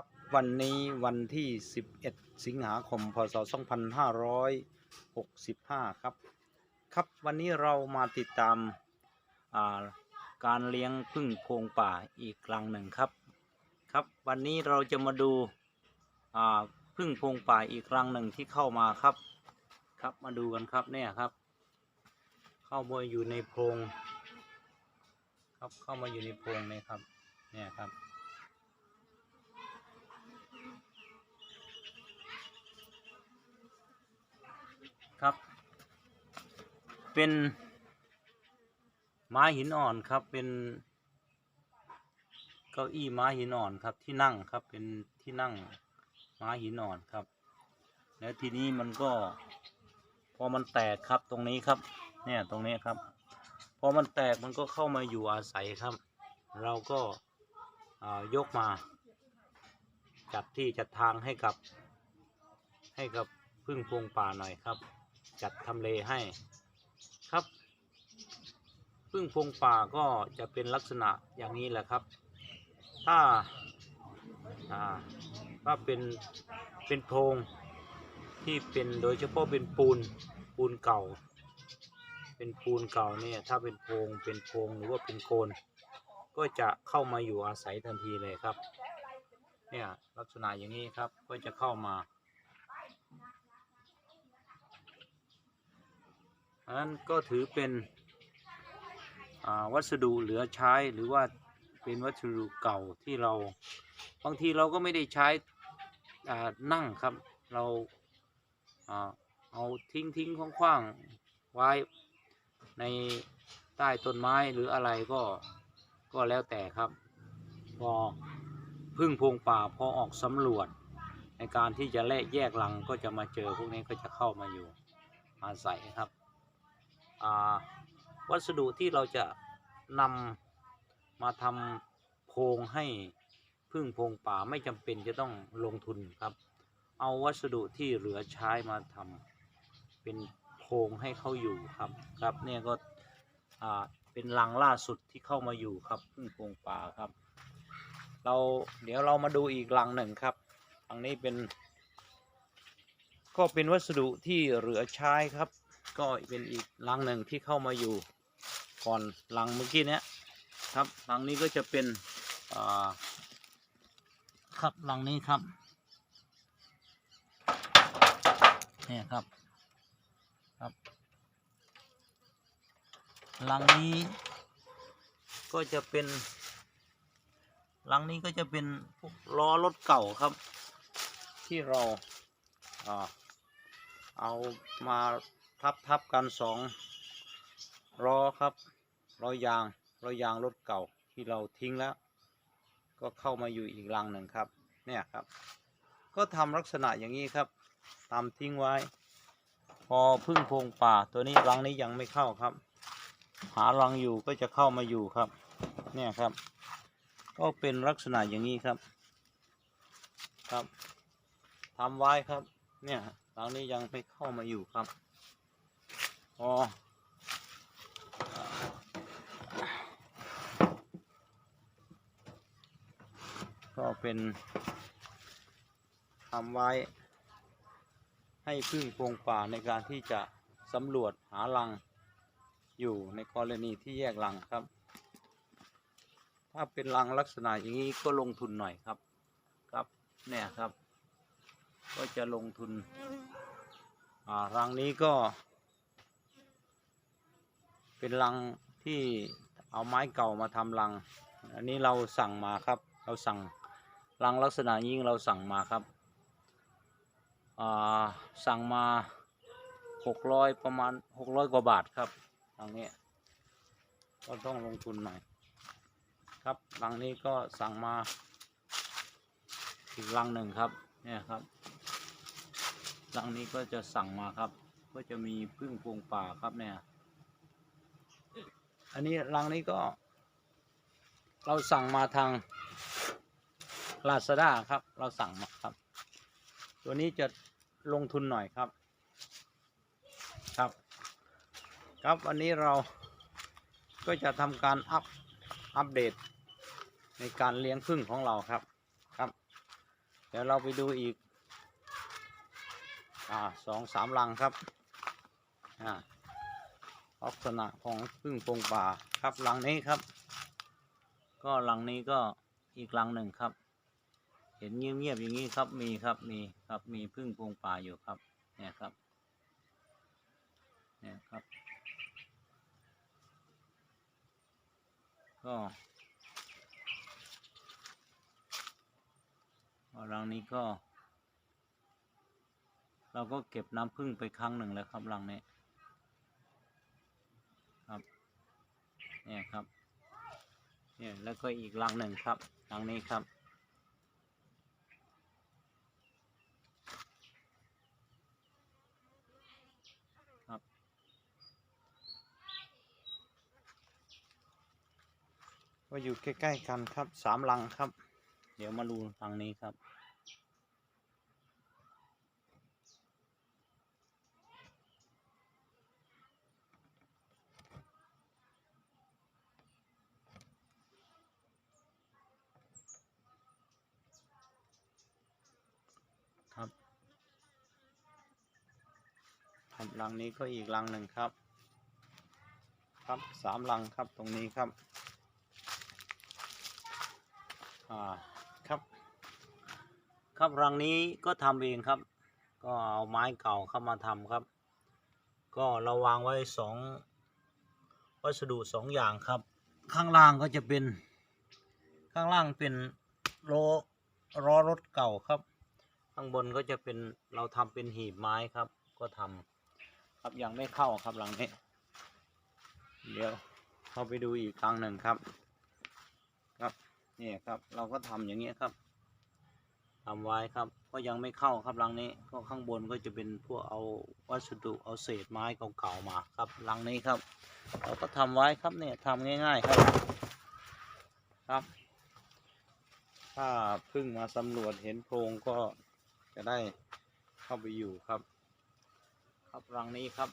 ครับวันนี้วันที่ 11 สิงหาคม พศ 2565 ครับ ครับวันนี้เรามาติดตามาการเลี้ยงพึ่งโพงป่าอีกครั้งหนึ่งครับ ครับวันนี้เราจะมาดูาพึ่งโพงป่าอีกครั้งหนึ่งที่เข้ามาครับ ครับมาดูกันครับเนี่ยครับ เข้ามาอยู่ในโพรงครับเข้ามาอยู่ในโพรงเนี่ยครับเนี่ยครับ เป็นไม้หินอ่อนครับเป็นเก้าอี้ไม้หินอ่อนครับที่นั่งครับเป็นที่นั่งไม้หินอ่อนครับ แล้วทีนี้มันก็ พอมันแตกครับตรงนี้ครับ เนี่ยตรงนี้ครับ พอมันแตกมันก็เข้ามาอยู่อาศัยครับ เราก็ายกมา จัดที่จัดทางให้กับ ให้กับพึ่งพวงป่าหน่อยครับ จัดทำเลให้ ครับพึ่งพงป่าก็จะเป็นลักษณะอย่างนี้แหละครับ ถ้าอ่าถ้าเป็นเป็นโพรงที่เป็นโดยเฉพาะเป็นปูนปูนเก่า เป็นปูนเก่าเนี่ยถ้าเป็นโพรงเป็นโพรงหรือว่าเป็นโคนก็จะเข้ามาอยู่อาศัยทันทีเลยครับ เนี่ยลักษณะอย่างนี้ครับก็จะเข้ามา อันนั้นก็ถือเป็นวัสดุเหลือใช้หรือว่าเป็นวัสดุเก่าที่เรา บางทีเราก็ไม่ได้ใช้นั่งครับ เราเอาทิ้งทิ้งคว้างๆไว้ในใต้ต้นไม้หรืออะไรก็ก็แล้วแต่ครับพอพึ่งพงป่าพอออกสำรวจ ในการที่จะแลกแยกรังก็จะมาเจอพวกนี้ก็จะเข้ามาอยู่อาศัยครับ วัสดุที่เราจะนำมาทำโพงให้พึ่งโพงป่าไม่จำเป็นจะต้องลงทุนครับ เอาวัสดุที่เหลือใช้มาทำเป็นโพงให้เขาอยู่ครับครับเนี่ยก็เป็นรังล่าสุดที่เข้ามาอยู่ครับพึ่งโพงป่าครับ เราเดี๋ยวเรามาดูอีกรังหนึ่งครับรังนี้เป็น ก็เป็นวัสดุที่เหลือใช้ครับ ก็เป็นอีกรังหนึ่งที่เข้ามาอยู่ก่อนรังเมื่อกี้เนี้ยครับรังนี้ก็จะเป็นอ่าครับรังนี้ครับเนี่ยครับครับรังนี้ก็จะเป็นรังนี้ก็จะเป็นพวกล้อรถเก่าครับ ที่เราเอามา ทับทับกันสองล้อครับล้อยางล้อยางรถเก่าที่เราทิ้งแล้ว ก็เข้ามาอยู่อีกรังหนึ่งครับ เนี่ยครับ ก็ทำลักษณะอย่างนี้ครับตามทิ้งไว้ พอพึ่งพงป่าตัวนี้รังนี้ยังไม่เข้าครับ หารังอยู่ก็จะเข้ามาอยู่ครับ เนี่ยครับ ก็เป็นลักษณะอย่างนี้ครับ ครับทำไว้ครับ เนี่ยหลังนี้ยังไม่เข้ามาอยู่ครับ อ๋อก็เป็นทำไว้ ให้พึ่งโพงป่าในการที่จะสำรวจหารังอยู่ในกรณีที่แยกรังครับ ถ้าเป็นรังลักษณะอย่างนี้ก็ลงทุนหน่อยครับครับเนี่ยครับ ก็จะลงทุนอ่ารังนี้ก็ เป็นรังที่เอาไม้เก่ามาทำรัง อันนี้เราสั่งมาครับ เราสั่งรังลักษณะนี้เราสั่งมาครับอ่าสั่งมาหกร้อยประมาณหกร้อยกว่าบาทครับรังนี้ก็ต้องลงทุนหน่อยครับรังนี้ก็สั่งมาอีกรังหนึ่งครับเนี่ยครับรังนี้ก็จะสั่งมาครับ ก็จะมีพึ่งพวงป่าครับเนี่ย อันนี้รังนี้ก็ เราสั่งมาทางลาซาด้าครับ เราสั่งมาครับ ตัวนี้จะลงทุนหน่อยครับ ครับ ครับวันนี้เราก็จะทำการอัพอัปเดตในการเลี้ยงพึ่งของเราครับครับ เดี๋ยวเราไปดูอีก อ่าสองสามลังครับ อ่า ลักษณะของพึ่งโพงป่าครับหลังนี้ครับ ก็หลังนี้ก็อีกหลังหนึ่งครับ เห็นเงียบๆอย่างนี้ครับมีครับมีครับมีพึ่งโพงป่าอยู่ครับเนี่ยครับเนี่ยครับ ก็ก็รังนี้ก็ เราก็เก็บน้ำผึ้งไปครั้งหนึ่งแล้วครับรังนี้ ครับ เนี่ยครับ เนี่ยแล้วก็อีกรังหนึ่งครับรังนี้ครับ ครับ ก็อยู่ใกล้ๆกันครับสามลังครับ เดี๋ยวมาดูลังนี้ครับ ลังนี้ก็อีกลังหนึ่งครับ ครับสามลังครับตรงนี้ครับ อ่า ครับ ครับรังนี้ก็ทำเองครับ ก็เอาไม้เก่าเข้ามาทำครับ ก็เราวางไว้สองวัสดุสองอย่างครับ ข้างล่างก็จะเป็น ข้างล่างเป็นโลล้อรถเก่าครับ ข้างบนก็จะเป็นเราทำเป็นหีบไม้ครับ ก็ทำ ครับยังไม่เข้าครับหลังนี้ เดี๋ยวเข้าไปดูอีกครั้งหนึ่งครับ ครับนี่ครับ เราก็ทำอย่างเงี้ยครับทำไว้ครับ ก็ยังไม่เข้าครับหลังนี้ ก็ข้างบนก็จะเป็นพวกเอาวัสดุเอาเศษไม้เก่าๆมาครับหลังนี้ครับ เราก็ทำไว้ครับเนี่ยทำง่าย ๆครับ ครับ ถ้าเพิ่งมาสำรวจเห็นโพรงก็จะได้เข้าไปอยู่ครับ ครับรังนี้ครับ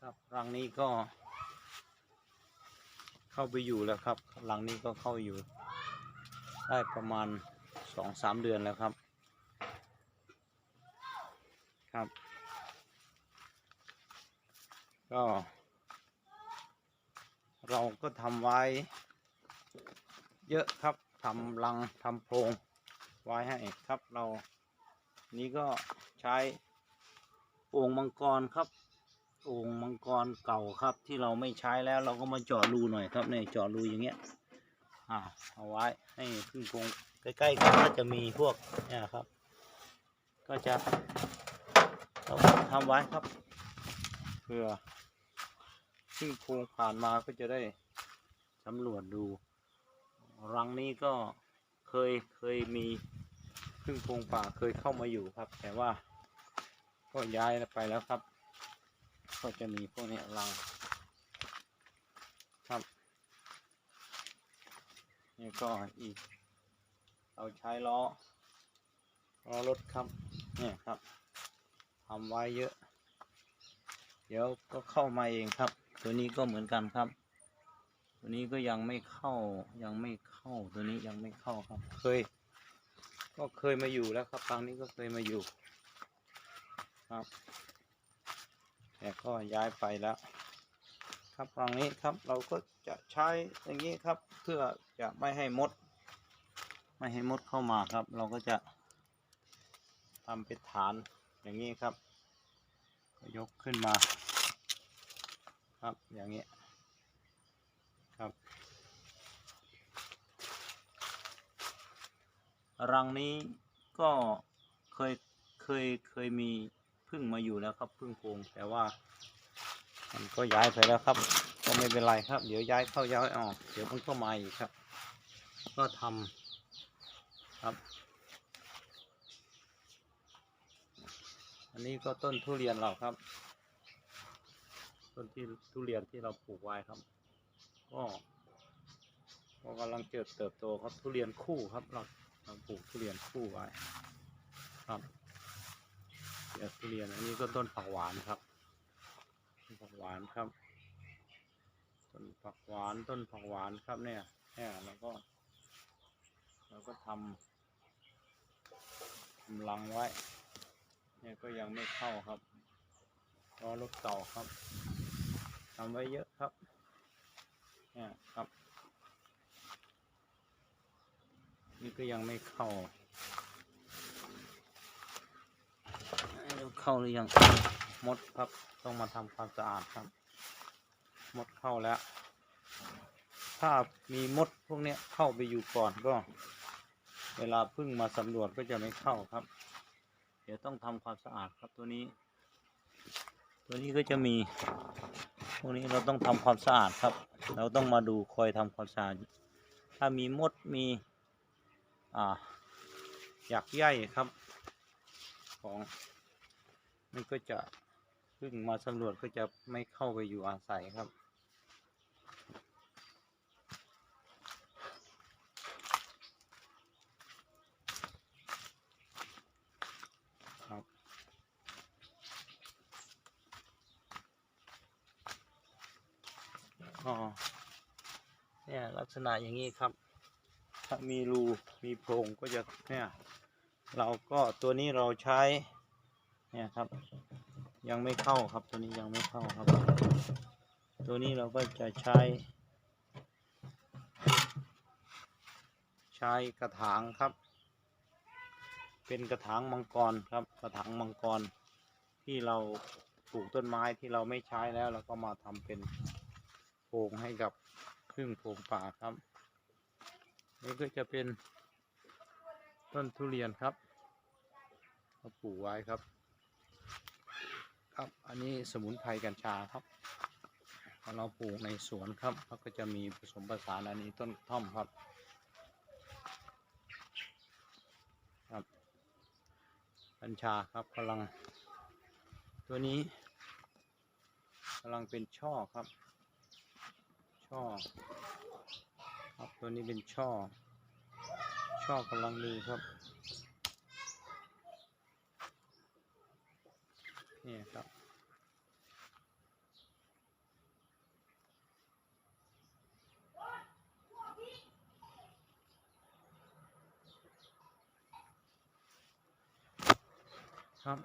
ครับรังนี้ก็ เข้าไปอยู่แล้วครับรังนี้ก็เข้าอยู่ ได้ประมาณสองสามเดือนแล้วครับ ครับ ก็ เราก็ทำไว้ เยอะครับทำรังทำโพรงไว้ให้ครับเรา นี้ก็ใช้โอ่งมังกรครับ โอ่งมังกรเก่าครับที่เราไม่ใช้แล้วเราก็มาเจาะรูหน่อยครับเนี่ยเจาะรูอย่างเงี้ยอ่าเอาไว้ให้พึ่งโพรงใกล้ๆกันก็จะมีพวกเนี่ยครับ ก็จะเราทำไว้ครับเพื่อพึ่งโพรงผ่านมาก็จะได้สำรวจดู รังนี้ก็เคยเคยมีพึ่งโพรงป่าเคยเข้ามาอยู่ครับ แต่ว่าก็ย้ายไปแล้วครับ ก็จะมีพวกนี้รังครับ นี่ก็อีก เราใช้ล้อล้อรถครับเนี่ยครับทำไว้เยอะ เดี๋ยวก็เข้ามาเองครับ ตัวนี้ก็เหมือนกันครับ ตัวนี้ก็ยังไม่เข้ายังไม่เข้าตัวนี้ยังไม่เข้าครับ เคย ก็เคยมาอยู่แล้วครับครั้งนี้ก็เคยมาอยู่ ครับ แต่ก็ย้ายไปแล้ว ครับตรงนี้ครับเราก็จะใช้อย่างนี้ครับ เพื่อจะไม่ให้มด ไม่ให้มดเข้ามาครับ เราก็จะทำเป็นฐานอย่างนี้ครับ ก็ยกขึ้นมา ครับอย่างนี้ครับ รังนี้ก็เคยเคยเคยมี พึ่งมาอยู่แล้วครับพึ่งโพงแต่ว่า มันก็ย้ายไปแล้วครับ ก็ไม่เป็นไรครับ เดี๋ยวย้ายเข้าย้ายออก เดี๋ยวมันก็มาอีกครับ ก็ทำครับ อันนี้ก็ต้นทุเรียนเราครับ ต้นที่ทุเรียนที่เราปลูกไว้ครับ ก็ก็กำลังเจริญเติบโตครับทุเรียนคู่ครับ เราเราปลูกทุเรียนคู่ไว้ครับ เดี๋ยวทุเรียนอันนี้ก็ต้นผักหวานครับต้นผักหวานครับ ต้นผักหวานต้นผักหวานครับเนี่ยเนี่ยแล้วก็เราก็ทำทำรังไว้ เนี่ยก็ยังไม่เข้าครับรอรถเก่าครับทำไว้เยอะครับ เนี่ยครับ นี่ก็ยังไม่เข้าไม่รู้ เข้าหรือยังมดครับต้องมาทำความสะอาดครับ มดเข้าแล้ว ถ้ามีมดพวกเนี้ยเข้าไปอยู่ก่อนก็ เวลาพึ่งมาสำรวจก็จะไม่เข้าครับ เดี๋ยวต้องทำความสะอาดครับตัวนี้ ตัวนี้ก็จะมีพวกนี้เราต้องทำความสะอาดครับ เราต้องมาดูคอยทำความสะอาดถ้ามีมดมีอ่าอยากใยครับของ นก็จะพึ่งมาสำรวจก็จะไม่เข้าไปอยู่อาศัยครับ ครับอ๋อเนี่ยลักษณะอย่างนี้ครับ ถ้ามีรูมีโพรงก็จะเนี่ยเราก็ตัวนี้เราใช้ เนี่ยครับ ยังไม่เข้าครับตัวนี้ยังไม่เข้าครับ ตัวนี้เราก็จะใช้ ใช้กระถางครับ เป็นกระถางมังกรครับ กระถางมังกรที่เราปลูกต้นไม้ที่เราไม่ใช้แล้วเราก็มาทำเป็นโพรงให้กับพึ่งโพรงป่าครับ นี่ก็จะเป็นต้นทุเรียนครับเราปลูกไว้ครับ ครับ อันนี้สมุนไพรกัญชาครับเราปลูกในสวนครับเขาก็จะมีผสมผสานอันนี้ต้นท่อมครับ ครับกัญชาครับกำลัง ตัวนี้กำลังเป็นช่อครับ ช่อ ครับตัวนี้เป็นช่อ ช่อกำลังดีครับ นี่ครับ ครับ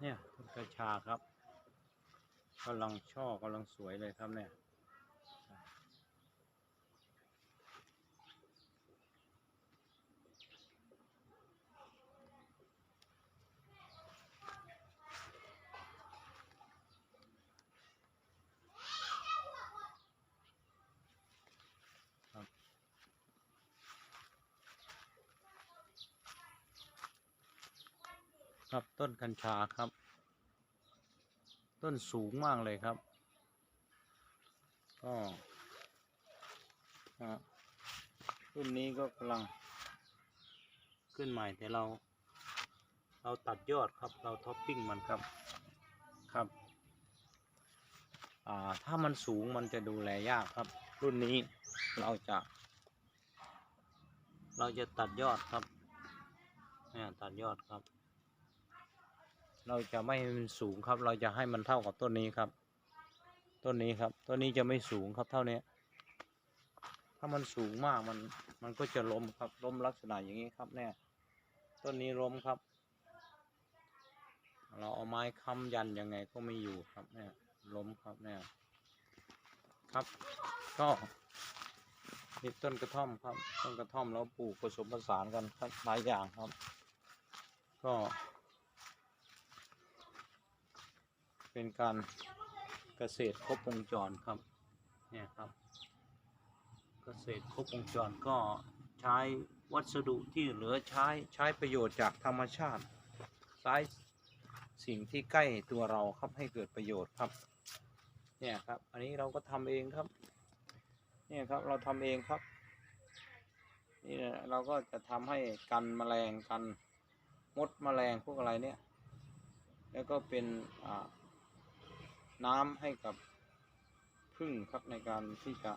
เนี่ยต้นกระชาครับกำลังช่อกำลังสวยเลยครับเนี่ย ครับต้นกัญชาครับ ต้นสูงมากเลยครับ ก็รุ่นนี้ก็กำลัง ขึ้นใหม่แต่เรา เราตัดยอดครับเราท็อปปิ้งมันครับครับถ้ามันสูงมันจะดูแลยากครับ รุ่นนี้เราจะ เราจะตัดยอดครับเนี่ยตัดยอดครับ เราจะไม่ให้มันสูงครับ เราจะให้มันเท่ากับต้นนี้ครับ ต้นนี้ครับ ต้นนี้จะไม่สูงครับเท่านี้ ถ้ามันสูงมากมันมันก็จะล้มครับล้มลักษณะอย่างนี้ครับเนี่ย ต้นนี้ล้มครับ เราเอาไม้ค้ำยันยังไงก็ไม่อยู่ครับเนี่ยล้มครับเนี่ย ครับก็นี่ต้นกระท่อมครับ ต้นกระท่อมเราปลูกผสมผสานกันครับหลายอย่างครับ ก็ เป็นการเกษตรครบวงจรครับ เนี่ยครับ เกษตรครบวงจรก็ใช้วัสดุที่เหลือใช้ใช้ประโยชน์จากธรรมชาติใช้สิ่งที่ใกล้ตัวเราครับให้เกิดประโยชน์ครับ เนี่ยครับ อันนี้เราก็ทำเองครับ เนี่ยครับเราทำเองครับ นี่เราก็จะทำให้กันแมลงกันมดแมลงพวกอะไรเนี่ย แล้วก็เป็นอ่า น้ำให้กับพึ่งครับในการที่จะ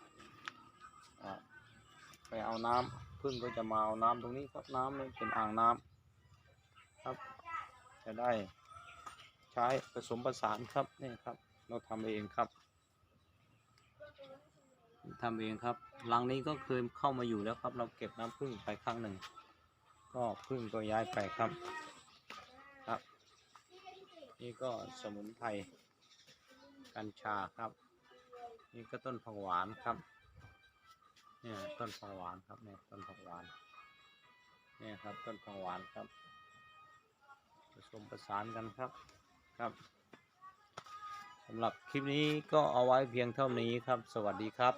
ไปเอาน้ำพึ่งก็จะมาเอาน้ำตรงนี้ครับน้ำนี่เป็นอ่างน้ำครับ จะได้ใช้ผสมผสานครับนี่ครับ เราทำเองครับทำเองครับหลังนี้ก็เคยเข้ามาอยู่แล้วครับ เราเก็บน้ำพึ่งไปครั้งหนึ่ง ก็พึ่งก็ย้ายไปครับครับ นี่ก็สมุนไพร กัญชาครับ นี่ก็ต้นผักหวานครับ เนี่ยต้นผักหวานครับเนี่ยต้นผักหวาน เนี่ยครับต้นผักหวานครับผสมประสานกันครับครับสำหรับคลิปนี้ก็เอาไว้เพียงเท่านี้ครับ สวัสดีครับ